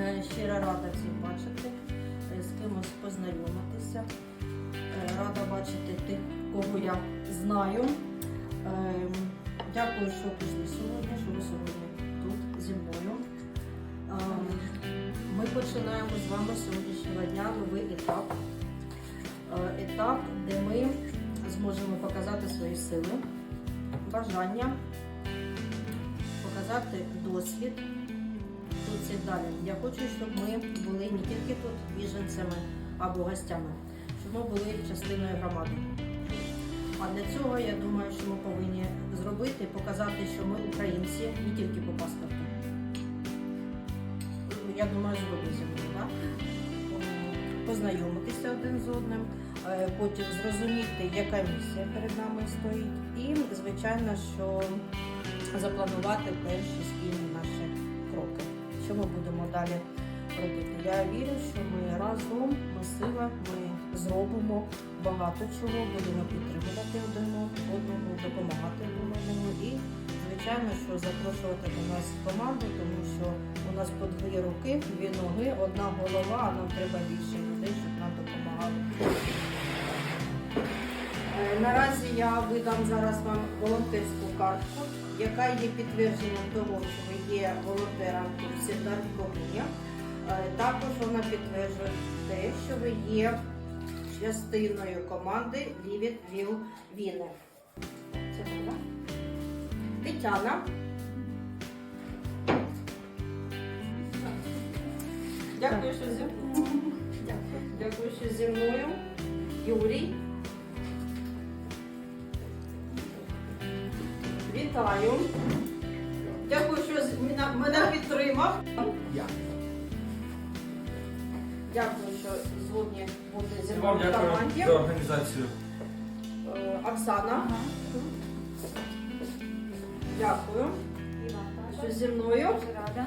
Е, Щиро рада всіх бачити, е, з кимось познайомитися. Е, Рада бачити тих, кого я знаю. Дякую, що прийшли сьогодні, що ви сьогодні тут зі мною. Ми починаємо з вами сьогоднішнього дня новий етап. Етап, де ми зможемо показати свої сили, бажання, показати досвід тут далі. Я хочу, щоб ми були не тільки тут біженцями або гостями, щоб ми були частиною громади. А для цього я думаю, що ми повинні зробити, показати, що ми українці не тільки по паспорту. Я думаю, зі да? Познайомитися один з одним, е, потім зрозуміти, яка місія перед нами стоїть, і, звичайно, що запланувати перші спільні наші кроки. Що ми будемо далі робити? Я вірю, що ми разом, ми сила, ми зробимо багато чого, будемо підтримувати один одному, допомагати одному і, звичайно, що запрошувати до нас команду, тому що у нас по дві руки, дві ноги, одна голова, а нам треба більше людей, Наразі я видам зараз вам волонтерську картку, яка є підтвердженням того, що ви є волонтером тут Сірдар Комуня. Також вона підтверджує те, що ви є частиною команди Лівіт Віл Віне. Це правда? Тетяна. Дякую, що зі Дякую. Дякую, що зі мною. Юрій. Вітаю. Дякую, що мене- підтримав. Дякую, що згодні бути зі мною в команді. за організацію. Е, Оксана. Дякую, що зі мною. Дуже рада.